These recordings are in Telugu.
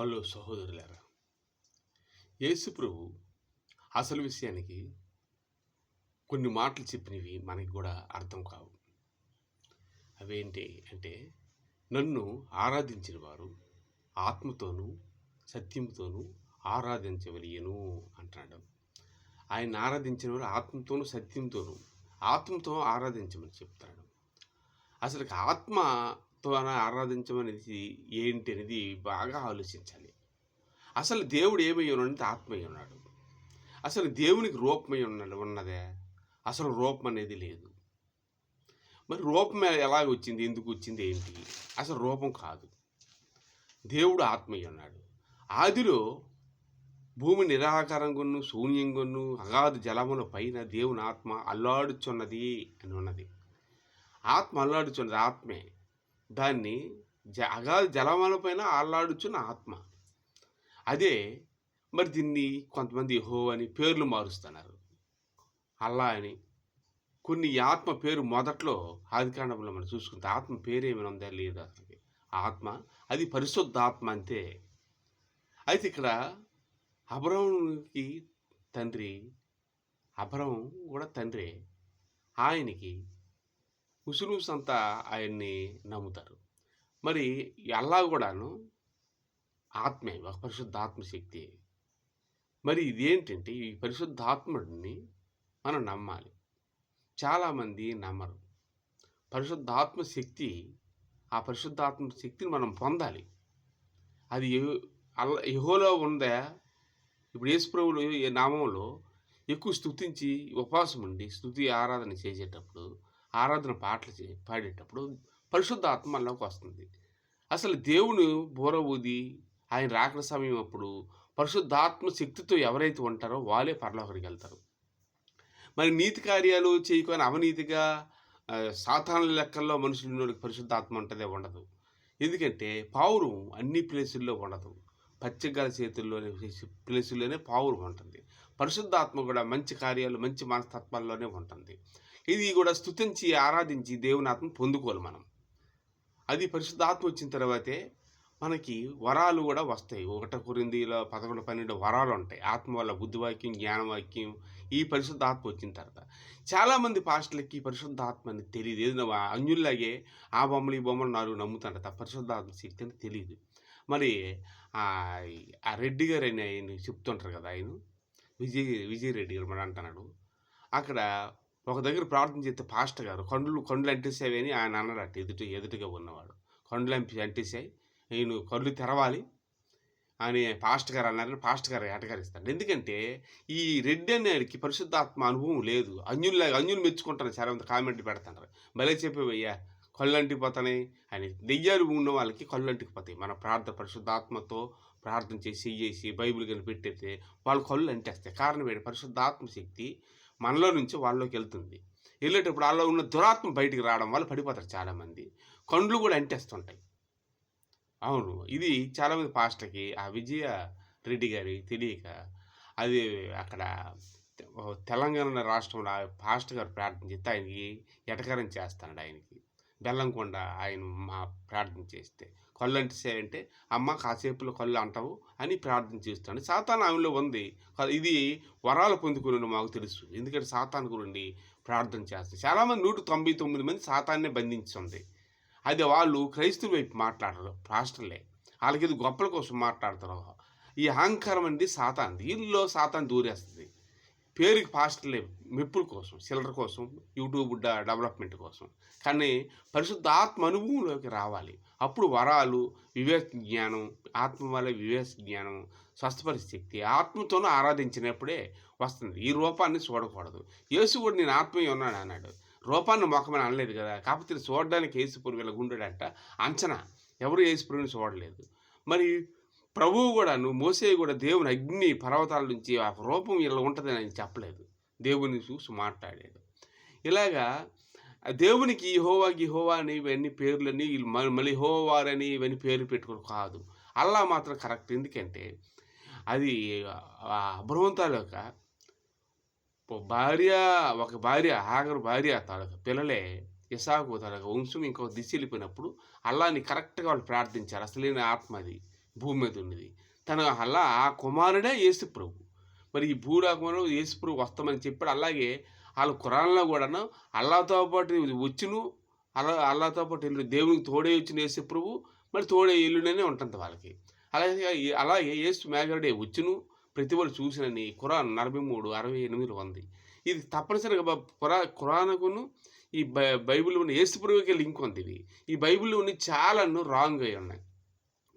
హలో సహోదరులారా యేసుప్రభు అసలు విషయానికి కొన్ని మాటలు చెప్పినవి మనకి కూడా అర్థం కావు. అవేంటి అంటే నన్ను ఆరాధించిన వారు ఆత్మతోనూ సత్యంతోనూ ఆరాధించవలయను అంటున్నాడు. ఆయన ఆరాధించిన వారు ఆత్మతోనూ సత్యంతోనూ ఆత్మతో ఆరాధించమని చెప్తాడు అసలు ఆత్మ ఆత్మతో ఆరాధించమనేది ఏంటి అనేది బాగా ఆలోచించాలి. అసలు దేవుడు ఏమై ఉన్నాడంటే ఆత్మయ్య ఉన్నాడు అసలు దేవునికి రూపమై ఉన్నాడు ఉన్నదే. అసలు రూపం అనేది లేదు. మరి రూపం ఎలా వచ్చింది ఎందుకు వచ్చింది ఏంటి? అసలు రూపం కాదు. దేవుడు ఆత్మయ్య ఉన్నాడు ఆదిలో భూమి నిరాకారంగాను శూన్యంగాను అగాధ జలముల పైన దేవుని ఆత్మ అల్లాడుచున్నది అని ఉన్నది. ఆత్మ అల్లాడుచున్నది ఆత్మే. దాన్ని జ అగాధ జలమాల పైన అల్లాడుచున్న ఆత్మ. అదే మరి దీన్ని కొంతమంది హో అని పేర్లు మారుస్తున్నారు. అల్లా అని. కొన్ని ఆత్మ పేరు మొదట్లో ఆదికాండంలో మనం చూసుకుంటే ఆత్మ పేరు ఏమైనా ఉందా లేదా అసలు ఆత్మ. అది పరిశుద్ధ ఆత్మ అంతే. అయితే ఇక్కడ అబ్రహంకి తండ్రి అబ్రహం కూడా తండ్రి. ఆయనకి ముస్లిమ్స్ అంతా ఆయన్ని నమ్ముతారు. మరి అల్లా కూడాను ఆత్మే ఒక పరిశుద్ధ ఆత్మశక్తి మరి ఇదేంటంటే ఈ పరిశుద్ధాత్ముడిని మనం నమ్మాలి. చాలామంది నమ్మరు. పరిశుద్ధాత్మ శక్తి ఆ పరిశుద్ధాత్మ శక్తిని మనం పొందాలి. అది అల్ల యహోలో ఉందా ఇప్పుడు యేసుప్రభులు ఈ నామంలో ఎక్కువ స్థుతించి ఉపవాసం ఉండి స్తుతి ఆరాధన చేసేటప్పుడు ఆరాధన పాటలు చే పాడేటప్పుడు పరిశుద్ధ ఆత్మ మనలోకి వస్తుంది. అసలు దేవుని బోర ఊది ఆయన రాకడ సమయం అప్పుడు పరిశుద్ధాత్మ శక్తితో ఎవరైతే ఉంటారో వాళ్ళే పరలోకరికి వెళ్తారు. మరి నీతి కార్యాలు చేయకొని అవినీతిగా సాధారణ లెక్కల్లో మనుషులు ఉన్నోడికి పరిశుద్ధాత్మ ఉంటుందే ఉండదు. ఎందుకంటే పావురం అన్ని ప్లేసుల్లో ఉండదు. పచ్చగల చేతుల్లోనే ప్లేసుల్లోనే పావురం ఉంటుంది. పరిశుద్ధాత్మ కూడా మంచి కార్యాలు మంచి మనస్తత్వాల్లోనే ఉంటుంది. ఇది కూడా స్తుతించి ఆరాధించి దేవుని ఆత్మ పొందుకోవాలి మనం. అది పరిశుద్ధాత్మ వచ్చిన తర్వాతే మనకి వరాలు కూడా వస్తాయి. ఒకట కొరిందిలో పదకొండు పన్నెండు వరాలు ఉంటాయి. ఆత్మ వల్ల బుద్ధివాక్యం జ్ఞానవాక్యం ఈ పరిశుద్ధ ఆత్మ వచ్చిన తర్వాత. చాలామంది పాస్టర్లకి పరిశుద్ధ అని తెలియదు. ఏదైనా అన్యుల్లాగే ఆ బొమ్మలు ఈ బొమ్మలు నాలుగు నమ్ముతారట. పరిశుద్ధ ఆత్మ శక్తి అని తెలియదు. మరి ఆ రెడ్డి గారు ఆయన చెప్తుంటారు కదా ఆయన? విజయ్ విజయ్ రెడ్డి గారు మరి అంటున్నాడు. అక్కడ ఒక దగ్గర ప్రార్థన చేస్తే పాస్టర్ గారు కండ్లు కండ్లు అంటేసావి అని ఆయన అన్నాడట ఎదుటి ఎదుటిగా ఉన్నవాడు. కండ్లు అంపి అంటేసాయి నేను కళ్ళు తెరవాలి అని పాస్టర్ గారు అన్నారని పాస్టర్ గారు ఏటగారిస్తాడు ఎందుకంటే ఈ రెడ్డి అనేవాడికి పరిశుద్ధాత్మ అనుభవం లేదు. అన్యుల్లాగా అన్యులు మెచ్చుకుంటారు. సరే అంత కామెంట్ పెడతాను భలే చెప్పేవయ్యా కళ్ళు అంటిపోతాయి అని దెయ్యాలు ఉన్న వాళ్ళకి కళ్ళు అంటికిపోతాయి మన ప్రార్థన పరిశుద్ధాత్మతో ప్రార్థన చేసి చేసి బైబిల్ కానీ పెట్టేస్తే వాళ్ళ కళ్ళు అంటేస్తాయి. కారణం ఏంటి? పరిశుద్ధాత్మ శక్తి మనలో నుంచి వాళ్ళలోకి వెళ్తుంది. వెళ్ళేటప్పుడు వాళ్ళలో ఉన్న దురాత్మ బయటికి రావడం వల్ల పడిపోతారు చాలామంది. కండ్లు కూడా అంటేస్తుంటాయి. అవును ఇది చాలామంది పాస్టర్కి ఆ విజయ రెడ్డి గారి తెలియక అది అక్కడ తెలంగాణ రాష్ట్రంలో ఆ పాస్టర్ గారు ప్రార్థన చేస్తే ఆయనకి ఎటకరం చేస్తున్నాడు ఆయనకి. బెల్లంకొండ ఆయన మా ప్రార్థన చేస్తే. కళ్ళు అంటే అమ్మ కాసేపులో కళ్ళు అంటావు అని ప్రార్థన చేస్తాడు. సాతాన్ ఆమెలో ఉంది. ఇది వరాలు పొందుకుని మాకు తెలుసు. ఎందుకంటే సాతాన్ గురించి ప్రార్థన చేస్తాను చాలామంది నూట తొంభై తొమ్మిది మంది సాతాన్నే బంధించింది. అది వాళ్ళు క్రైస్తవుల వైపు మాట్లాడరు పాస్టర్లే. వాళ్ళకి ఇది గొప్పల కోసం మాట్లాడతారు. ఈ అహంకారం అనేది సాతాన్ దీనిలో సాతాన్ దూరేస్తుంది. పేరుకి పాస్టర్లే మెప్పుల కోసం సిల్లర్ కోసం యూట్యూబ్ డెవలప్మెంట్ కోసం. కానీ పరిశుద్ధ ఆత్మ అనుభవంలోకి రావాలి. అప్పుడు వరాలు వివేక జ్ఞానం ఆత్మ వల్ల వివేక జ్ఞానం స్వస్థపరిశక్తి ఆత్మతోనూ ఆరాధించినప్పుడే వస్తుంది. ఈ రూపాన్ని చూడకూడదు. యేసు కూడా నేను ఆత్మీయ ఉన్నాడు అన్నాడు. రూపాన్ని మొక్కమని అనలేదు కదా. కాకపోతే చూడడానికి యేసుపురు వీళ్ళ గుండెడంట. అంచనా. ఎవరు యేసుపురుని చూడలేదు. మరి ప్రభువు కూడా నువ్వు మోసే కూడా దేవుని అగ్ని పర్వతాల నుంచి ఆ రూపం ఇలా ఉంటుందని ఆయన చెప్పలేదు. దేవుని చూసి మాట్లాడాడు. ఇలాగా దేవునికి హోవా గిహోవా అని ఇవన్నీ పేర్లని మ- మళ్ళీ హోవారని ఇవన్నీ పేర్లు పెట్టుకోవడం కాదు. అల్లా మాత్రం కరెక్ట్. ఎందుకంటే అది ఆ అభ్రవంతాల భార్య ఒక భార్య ఆగరు భార్య తాలూకా పిల్లలే ఇసాకు తాలూకా వంశం ఇంకొక దిశ వెళ్ళిపోయినప్పుడు అల్లాని కరెక్ట్గా వాళ్ళు ప్రార్థించారు. అసలైన ఆత్మ అది. భూమి మీద ఉన్నది తన అలా ఆ కుమారుడే యేసు ప్రభు. మరి ఈ భూరాకుమారుడు యేసు ప్రభు వస్తామని చెప్పాడు. అలాగే వాళ్ళ కురాన్లో కూడాను అల్లాతో పాటు వచ్చును అలా అల్లాతో పాటు వెళ్ళి దేవునికి తోడే వచ్చిన యేసు ప్రభు. మరి తోడే ఇల్లునే ఉంటుంది వాళ్ళకి. అలాగే అలాగే యేసు మేఘరుడే వచ్చును. ప్రతి వాళ్ళు చూసినని ఖురాన్ నలభై మూడు అరవై ఎనిమిదిలో ఉంది. ఇది తప్పనిసరిగా ఖురా ఖురానుకును ఈ బై బైబిల్ ఉన్న యేసు లింక్ ఉంది ఇది. ఈ బైబిల్లోని ఉన్న చాలాను రాంగ్ అయి ఉన్నాయి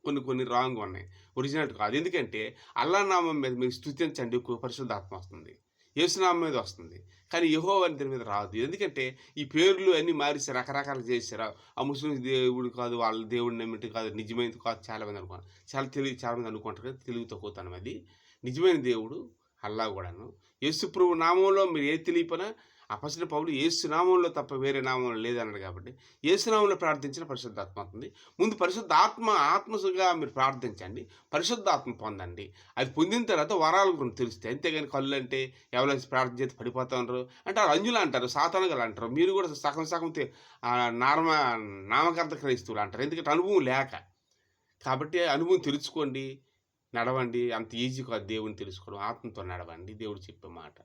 కొన్ని కొన్ని రాంగ్ ఉన్నాయి. ఒరిజినల్ కాదు. ఎందుకంటే అల్లానామం మీద మీరు స్థుతించండి పరిశుద్ధాత్మ వస్తుంది. యేసునామం మీద వస్తుంది. కానీ యహో అని దీని మీద రాదు. ఎందుకంటే ఈ పేర్లు అన్నీ మారిసి రకరకాలు చేశారు. ఆ ముస్లిం దేవుడు కాదు వాళ్ళ దేవుడిని నమ్మిటి కాదు నిజమైనది కాదు చాలామంది అనుకోండి చాలా తెలివి చాలామంది అనుకుంటారు కదా తెలివి తక్కువతనం అది. నిజమైన దేవుడు అల్లా కూడాను. యేసు ప్రభు నామంలో మీరు ఏ తెలియపనా అపసిన పౌలు ఏసునామంలో తప్ప వేరే నామంలో లేదన్నాడు కాబట్టి ఏ నామంలో ప్రార్థించిన పరిశుద్ధాత్మ అవుతుంది. ముందు పరిశుద్ధాత్మ ఆత్మసుగా మీరు ప్రార్థించండి పరిశుద్ధాత్మ పొందండి. అది పొందిన తర్వాత వరాల గురించి తెలుస్తాయి అంతేగాని కళ్ళు అంటే ఎవరైనా ప్రార్థన చేసి పడిపోతా ఉంటారు. అంటే వాళ్ళు అంజులు అంటారు సాతానుగలు అంటారు. మీరు కూడా సగం సగం తె- నార్మ నామకర్త క్రైస్తువులు అంటారు. ఎందుకంటే అనుభవం లేక. కాబట్టి అనుభవం తెలుసుకోండి నడవండి. అంత ఈజీ కాదు దేవుని తెలుసుకోవడం ఆత్మతో నడవండి. దేవుడు చెప్పే మాట.